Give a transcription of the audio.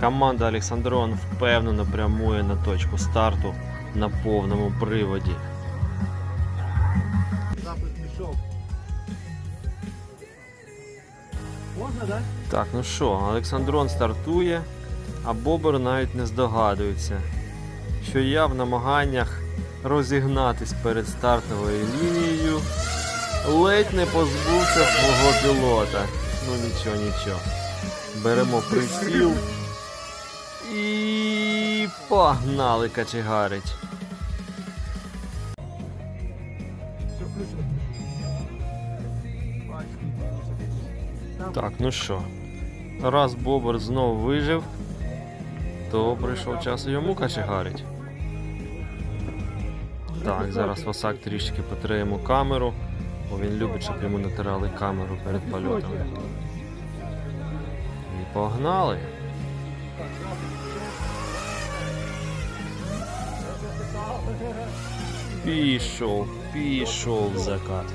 Команда Олександрон впевнено прямує на точку старту на повному приводі. Запит пішов. Можна, так? Так, ну що, Олександрон стартує, а Бобер навіть не здогадується, що я в намаганнях розігнатись перед стартовою лінією ледь не позбувся свого пілота. Ну нічого, нічого. Беремо приціл погнали качегарить. Так, ну що, раз Бобер знов вижив, то прийшов час йому качегарить. Так, зараз Васак трішки потриємо камеру, бо він любить, щоб йому натирали камеру перед польотом. І погнали. Пішов, пішов закат.